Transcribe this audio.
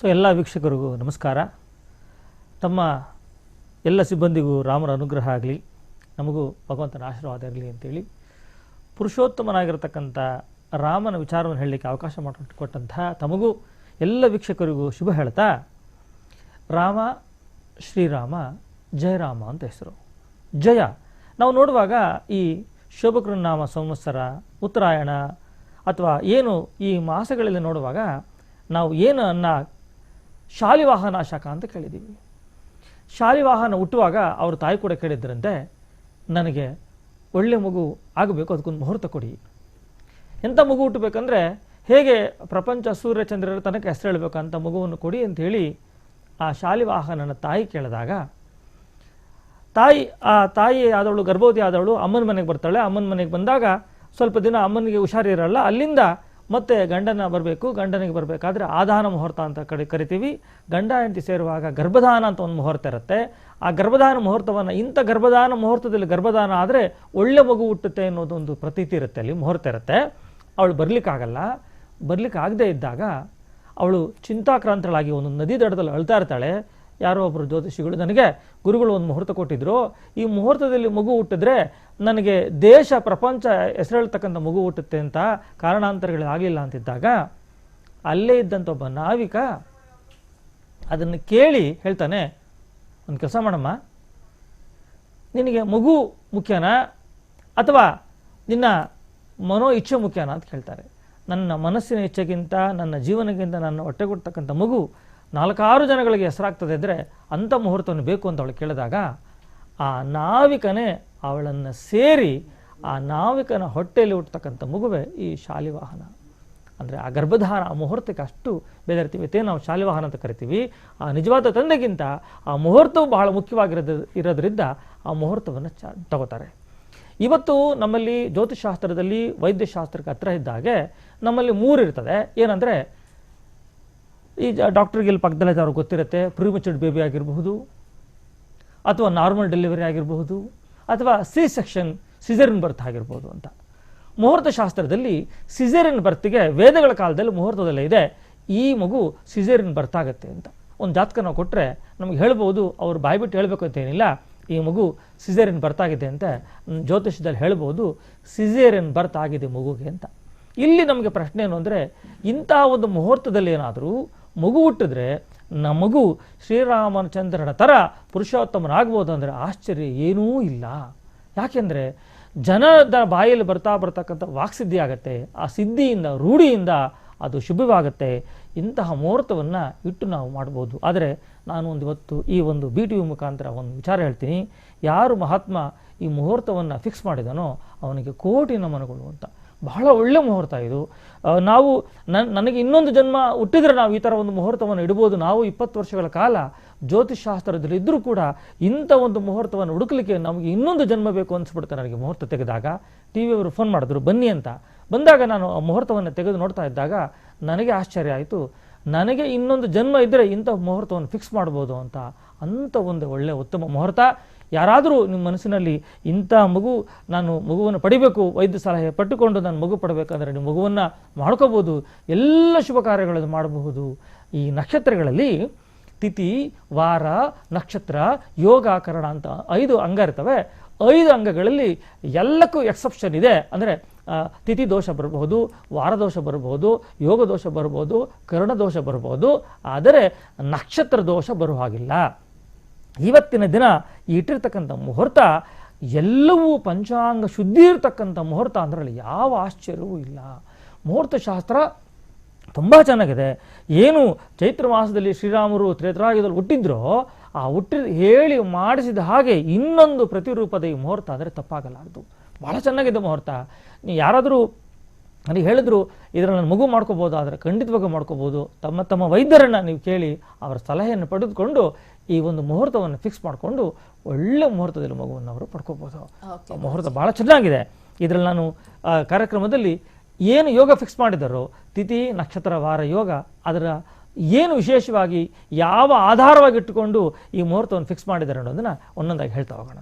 So ಎಲ್ಲ ವೀಕ್ಷಕರಿಗೂ ನಮಸ್ಕಾರ. ತಮ್ಮ ಎಲ್ಲ ಸಿಬ್ಬಂದಿಗೂ ರಾಮರ ಅನುಗ್ರಹ ಆಗಲಿ, ನಮಗೂ ಭಗವಂತನ ಆಶೀರ್ವಾದ ಇರಲಿ ಅಂತೇಳಿ ಪುರುಷೋತ್ತಮನಾಗಿರ್ತಕ್ಕಂಥ ರಾಮನ ವಿಚಾರವನ್ನು ಹೇಳಲಿಕ್ಕೆ ಅವಕಾಶ ಮಾಡಿಕೊಟ್ಟಂತಹ ತಮಗೂ ಎಲ್ಲ ವೀಕ್ಷಕರಿಗೂ ಶುಭ ಹೇಳ್ತಾ, ರಾಮ, ಶ್ರೀರಾಮ ಜಯರಾಮ ಅಂತ ಹೆಸರು. ಜಯ. ನಾವು ನೋಡುವಾಗ ಈ ಶೋಭಕೃನಾಮ ಸಂವತ್ಸರ, ಉತ್ತರಾಯಣ ಅಥವಾ ಏನು ಈ ಮಾಸಗಳಲ್ಲಿ ನೋಡುವಾಗ ನಾವು ಏನು ಅನ್ನ ಶಾಲಿವಾಹನ ಶಾಖ ಅಂತ ಕೇಳಿದ್ದೀವಿ ಶಾಲಿವಾಹನ ಹುಟ್ಟುವಾಗ ಅವ್ರ ತಾಯಿ ಕೂಡ ಕೇಳಿದ್ರಂತೆ, ನನಗೆ ಒಳ್ಳೆ ಮಗು ಆಗಬೇಕು, ಅದಕ್ಕೊಂದು ಮುಹೂರ್ತ ಕೊಡಿ. ಎಂಥ ಮಗು ಹುಟ್ಟಬೇಕಂದ್ರೆ, ಹೇಗೆ ಪ್ರಪಂಚ ಸೂರ್ಯ ಚಂದ್ರರ ತನಕ ಹೆಸರು ಹೇಳಬೇಕಂತ ಮಗುವನ್ನು ಕೊಡಿ ಅಂತ ಹೇಳಿ ಆ ಶಾಲಿವಾಹನನ ತಾಯಿ ಕೇಳಿದಾಗ, ತಾಯಿ, ಆ ತಾಯಿ ಆದವಳು, ಗರ್ಭವತಿ ಆದವಳು ಅಮ್ಮನ ಮನೆಗೆ ಬರ್ತಾಳೆ. ಅಮ್ಮನ ಮನೆಗೆ ಬಂದಾಗ ಸ್ವಲ್ಪ ದಿನ ಅಮ್ಮನಿಗೆ ಹುಷಾರಿರಲ್ಲ. ಅಲ್ಲಿಂದ ಮತ್ತೆ ಗಂಡನ ಬರಬೇಕು, ಗಂಡನಿಗೆ ಬರಬೇಕಾದ್ರೆ ಆದಾನ ಮುಹೂರ್ತ ಅಂತ ಕಡೆ, ಕರಿತೀವಿ. ಗಂಡ ಹೆಂಡತಿ ಸೇರುವಾಗ ಗರ್ಭಧಾನ ಅಂತ ಒಂದು ಮುಹೂರ್ತ ಇರುತ್ತೆ. ಆ ಗರ್ಭಧಾನ ಮುಹೂರ್ತವನ್ನು ಇಂಥ ಗರ್ಭಧಾನ ಮುಹೂರ್ತದಲ್ಲಿ ಗರ್ಭಧಾನ ಆದರೆ ಒಳ್ಳೆ ಮಗು ಹುಟ್ಟುತ್ತೆ ಅನ್ನೋದೊಂದು ಪ್ರತೀತಿ ಇರುತ್ತೆ ಅಲ್ಲಿ, ಮುಹೂರ್ತ ಇರುತ್ತೆ. ಅವಳು ಬರಲಿಕ್ಕಾಗಲ್ಲ. ಬರಲಿಕ್ಕೆ ಆಗದೇ ಇದ್ದಾಗ ಅವಳು ಚಿಂತಾಕ್ರಾಂತಳಾಗಿ ಒಂದು ನದಿ ದಡದಲ್ಲಿ ಅಳ್ತಾ ಇರ್ತಾಳೆ. ಯಾರೋ ಒಬ್ಬರು ಜ್ಯೋತಿಷಿಗಳು ನನಗೆ ಗುರುಗಳು ಒಂದು ಮುಹೂರ್ತ ಕೊಟ್ಟಿದ್ರು. ಈ ಮುಹೂರ್ತದಲ್ಲಿ ಮಗು ಹುಟ್ಟಿದ್ರೆ ನನಗೆ ದೇಶ, ಪ್ರಪಂಚ ಹೆಸರೇಳ್ತಕ್ಕಂಥ ಮಗು ಹುಟ್ಟುತ್ತೆ ಅಂತ ಕಾರಣಾಂತರಗಳು ಆಗಲಿಲ್ಲ ಅಂತಿದ್ದಾಗ ಅಲ್ಲೇ ಇದ್ದಂಥ ಒಬ್ಬ ನಾವಿಕ ಅದನ್ನು ಕೇಳಿ ಹೇಳ್ತಾನೆ, ಒಂದು ಕೆಲಸ ಮಾಡಮ್ಮ. ನಿನಗೆ ಮಗು ಮುಖ್ಯನಾ ಅಥವಾ ನಿನ್ನ ಮನೋ ಇಚ್ಛೆ ಮುಖ್ಯನಾ? ಅಂತ ಕೇಳ್ತಾರೆ. ನನ್ನ ಮನಸ್ಸಿನ ಇಚ್ಛೆಗಿಂತ, ನನ್ನ ಜೀವನಕ್ಕಿಂತ ನನ್ನ ಹೊಟ್ಟೆಗೊಡ್ತಕ್ಕಂಥ ಮಗು ನಾಲ್ಕಾರು ಜನಗಳಿಗೆ ಹೆಸರಾಗ್ತದೆ ಇದ್ದರೆ ಅಂಥ ಮುಹೂರ್ತವನ್ನು ಬೇಕು ಅಂತ ಅವಳು ಕೇಳಿದಾಗ, ಆ ನಾವಿಕನೇ ಅವಳನ್ನು ಸೇರಿ ಆ ನಾವಿಕನ ಹೊಟ್ಟೆಯಲ್ಲಿ ಹುಟ್ಟತಕ್ಕಂಥ ಮಗುವೆ ಈ ಶಾಲಿವಾಹನ. ಅಂದರೆ ಆ ಗರ್ಭಧಾರ ಆ ಮುಹೂರ್ತಕ್ಕೆ ಅಷ್ಟು ಬೆದರ್ತೀವಿ. ಇತ್ತೇ ನಾವು ಶಾಲಿವಾಹನ ಅಂತ ಕರಿತೀವಿ. ಆ ನಿಜವಾದ ತಂದೆಗಿಂತ ಆ ಮುಹೂರ್ತವು ಬಹಳ ಮುಖ್ಯವಾಗಿರೋದ್ರ ಇರೋದ್ರಿಂದ ಆ ಮುಹೂರ್ತವನ್ನು ಚ, ತಗೋತಾರೆ. ಇವತ್ತು ನಮ್ಮಲ್ಲಿ ಜ್ಯೋತಿಷಾಸ್ತ್ರದಲ್ಲಿ ವೈದ್ಯಶಾಸ್ತ್ರಕ್ಕೆ ಹತ್ರ ಇದ್ದಾಗೆ ನಮ್ಮಲ್ಲಿ ಮೂರು ಇರ್ತದೆ. ಏನಂದರೆ ಈ ಡಾಕ್ಟರ್ಗೆ ಇಲ್ಲಿ ಪಕ್ಕದಲ್ಲೇ ಅವ್ರಿಗೆ ಗೊತ್ತಿರುತ್ತೆ ಪ್ರಿಮಚರ್ಡ್ ಬೇಬಿ ಆಗಿರಬಹುದು, ಅಥವಾ ನಾರ್ಮಲ್ ಡೆಲಿವರಿ ಆಗಿರಬಹುದು, ಅಥವಾ ಸಿ ಸೆಕ್ಷನ್ ಸಿಜರಿನ್ ಬರ್ತ್ ಆಗಿರ್ಬೋದು ಅಂತ. ಮುಹೂರ್ತ ಶಾಸ್ತ್ರದಲ್ಲಿ ಸಿಜರಿನ್ ಬರ್ತಿಗೆ ವೇದಗಳ ಕಾಲದಲ್ಲಿ ಮುಹೂರ್ತದಲ್ಲೇ ಇದೆ, ಈ ಮಗು ಸಿಜರಿನ್ ಬರ್ತ್ ಆಗುತ್ತೆ ಅಂತ. ಒಂದು ಜಾತಕ ನಾವು ಕೊಟ್ಟರೆ ನಮಗೆ ಹೇಳ್ಬೋದು, ಅವ್ರು ಬಾಯ್ಬಿಟ್ಟು ಹೇಳಬೇಕು ಅಂತ ಏನಿಲ್ಲ, ಈ ಮಗು ಸಿಜರಿನ್ ಬರ್ತ್ ಆಗಿದೆ ಅಂತ ಜ್ಯೋತಿಷ್ಯದಲ್ಲಿ ಹೇಳ್ಬೋದು ಸಿಜೇರಿನ್ ಬರ್ತ್ ಆಗಿದೆ ಮಗುಗೆ ಅಂತ. ಇಲ್ಲಿ ನಮಗೆ ಪ್ರಶ್ನೆ ಏನು ಅಂದರೆ, ಇಂತಹ ಒಂದು ಮುಹೂರ್ತದಲ್ಲಿ ಏನಾದರೂ ಮಗು ಹುಟ್ಟಿದ್ರೆ ನಮಗೂ ಮಗು ಶ್ರೀರಾಮಚಂದ್ರನ ಥರ ಪುರುಷೋತ್ತಮನಾಗ್ಬೋದು ಅಂದರೆ ಆಶ್ಚರ್ಯ ಏನೂ ಇಲ್ಲ. ಯಾಕೆಂದರೆ ಜನದ ಬಾಯಲ್ಲಿ ಬರ್ತಾ ಬರ್ತಕ್ಕಂಥ ವಾಕ್ಸಿದ್ಧಿ ಆಗುತ್ತೆ, ಆ ಸಿದ್ಧಿಯಿಂದ, ರೂಢಿಯಿಂದ ಅದು ಶುಭವಾಗುತ್ತೆ. ಇಂತಹ ಮುಹೂರ್ತವನ್ನು ಇಟ್ಟು ನಾವು ಮಾಡ್ಬೋದು. ಆದರೆ ನಾನು ಒಂದು ಇವತ್ತು ಈ ಒಂದು ಬಿ ಟಿ ವಿ ಮುಖಾಂತರ ಒಂದು ವಿಚಾರ ಹೇಳ್ತೀನಿ. ಯಾರು ಮಹಾತ್ಮ ಈ ಮುಹೂರ್ತವನ್ನು ಫಿಕ್ಸ್ ಮಾಡಿದನೋ ಅವನಿಗೆ ಕೋಟಿ ನಮನಗಳು ಅಂತ. ಬಹಳ ಒಳ್ಳೆ ಮುಹೂರ್ತ ಇದು. ನಾವು ನನ್, ನನಗೆ ಇನ್ನೊಂದು ಜನ್ಮ ಹುಟ್ಟಿದ್ರೆ ನಾವು ಈ ಥರ ಒಂದು ಮುಹೂರ್ತವನ್ನು ಇಡ್ಬೋದು. ನಾವು ಇಪ್ಪತ್ತು ವರ್ಷಗಳ ಕಾಲ ಜ್ಯೋತಿಷಾಸ್ತ್ರದಲ್ಲಿ ಇದ್ದರೂ ಕೂಡ ಇಂಥ ಒಂದು ಮುಹೂರ್ತವನ್ನು ಹುಡುಕಲಿಕ್ಕೆ ನಮಗೆ ಇನ್ನೊಂದು ಜನ್ಮ ಬೇಕು ಅನಿಸ್ಬಿಡುತ್ತೆ ನನಗೆ ಮುಹೂರ್ತ ತೆಗೆದಾಗ. ಟಿ ವಿಯವರು ಫೋನ್ ಮಾಡಿದ್ರು, ಬನ್ನಿ ಅಂತ. ಬಂದಾಗ ನಾನು ಆ ಮುಹೂರ್ತವನ್ನು ತೆಗೆದು ನೋಡ್ತಾ ಇದ್ದಾಗ ನನಗೆ ಆಶ್ಚರ್ಯ ಆಯಿತು. ನನಗೆ ಇನ್ನೊಂದು ಜನ್ಮ ಇದ್ದರೆ ಇಂಥ ಮುಹೂರ್ತವನ್ನು ಫಿಕ್ಸ್ ಮಾಡ್ಬೋದು ಅಂತ. ಅಂಥ ಒಂದು ಒಳ್ಳೆಯ ಉತ್ತಮ ಮುಹೂರ್ತ. ಯಾರಾದರೂ ನಿಮ್ಮ ಮನಸ್ಸಿನಲ್ಲಿ ಇಂಥ ಮಗು, ನಾನು ಮಗುವನ್ನು ಪಡಿಬೇಕು, ವೈದ್ಯ ಸಲಹೆ ಪಟ್ಟುಕೊಂಡು ನಾನು ಮಗು ಪಡಬೇಕಂದ್ರೆ ನೀವು ಮಗುವನ್ನು ಮಾಡ್ಕೋಬೋದು, ಎಲ್ಲ ಶುಭ ಕಾರ್ಯಗಳನ್ನು ಮಾಡಬಹುದು. ಈ ನಕ್ಷತ್ರಗಳಲ್ಲಿ ತಿಥಿ, ವಾರ, ನಕ್ಷತ್ರ, ಯೋಗಾಕರಣ ಅಂತ ಐದು ಅಂಗ ಇರ್ತವೆ. ಐದು ಅಂಗಗಳಲ್ಲಿ ಎಲ್ಲಕ್ಕೂ ಎಕ್ಸೆಪ್ಷನ್ ಇದೆ. ಅಂದರೆ ತಿಥಿ ದೋಷ ಬರಬಹುದು, ವಾರ ದೋಷ ಬರಬಹುದು, ಯೋಗ ದೋಷ ಬರಬಹುದು, ಕರ್ಣ ದೋಷ ಬರಬಹುದು. ಆದರೆ ನಕ್ಷತ್ರ ದೋಷ ಬರುವ ಹಾಗಿಲ್ಲ. ಇವತ್ತಿನ ದಿನ ಇಟ್ಟಿರ್ತಕ್ಕಂಥ ಮುಹೂರ್ತ ಎಲ್ಲವೂ ಪಂಚಾಂಗ ಶುದ್ಧಿ ಇರತಕ್ಕಂಥ ಮುಹೂರ್ತ ಅದರಲ್ಲಿ ಯಾವ ಆಶ್ಚರ್ಯವೂ ಇಲ್ಲ. ಮುಹೂರ್ತ ಶಾಸ್ತ್ರ ತುಂಬ ಚೆನ್ನಾಗಿದೆ. ಏನು ಚೈತ್ರ ಮಾಸದಲ್ಲಿ ಶ್ರೀರಾಮರು ತ್ರೇತರಾಯುಧದಲ್ಲಿ ಹುಟ್ಟಿದ್ರೋ ಆ ಹುಟ್ಟಿದ ಹೇಳಿ ಮಾಡಿಸಿದ ಹಾಗೆ ಇನ್ನೊಂದು ಪ್ರತಿರೂಪದ ಈ ಮುಹೂರ್ತ ಆದರೆ ತಪ್ಪಾಗಲಾರದು. ಭಾಳ ಚೆನ್ನಾಗಿದೆ ಮುಹೂರ್ತ. ನೀವು ಯಾರಾದರೂ ನನಗೆ ಹೇಳಿದ್ರು, ಇದರಲ್ಲಿ ಮಗು ಮಾಡ್ಕೋಬೋದು, ಆದರೆ ಖಂಡಿತವಾಗಿ ಮಾಡ್ಕೋಬೋದು. ತಮ್ಮ ತಮ್ಮ ವೈದ್ಯರನ್ನು ನೀವು ಕೇಳಿ ಅವರ ಸಲಹೆಯನ್ನು ಪಡೆದುಕೊಂಡು ಈ ಒಂದು ಮುಹೂರ್ತವನ್ನು ಫಿಕ್ಸ್ ಮಾಡಿಕೊಂಡು ಒಳ್ಳೆ ಮುಹೂರ್ತದಲ್ಲಿ ಮಗುವನ್ನು ಅವರು ಪಡ್ಕೋಬೋದು. ಮುಹೂರ್ತ ಭಾಳ ಚೆನ್ನಾಗಿದೆ. ಇದರಲ್ಲಿ ನಾನು ಕಾರ್ಯಕ್ರಮದಲ್ಲಿ ಏನು ಯೋಗ ಫಿಕ್ಸ್ ಮಾಡಿದ್ದಾರೋ ತಿಥಿ ನಕ್ಷತ್ರ ವಾರ ಯೋಗ ಅದರ ಏನು ವಿಶೇಷವಾಗಿ ಯಾವ ಆಧಾರವಾಗಿ ಇಟ್ಟುಕೊಂಡು ಈ ಮುಹೂರ್ತವನ್ನು ಫಿಕ್ಸ್ ಮಾಡಿದ್ದಾರೆ ಅನ್ನೋದನ್ನು ಒಂದೊಂದಾಗಿ ಹೇಳ್ತಾ ಹೋಗೋಣ.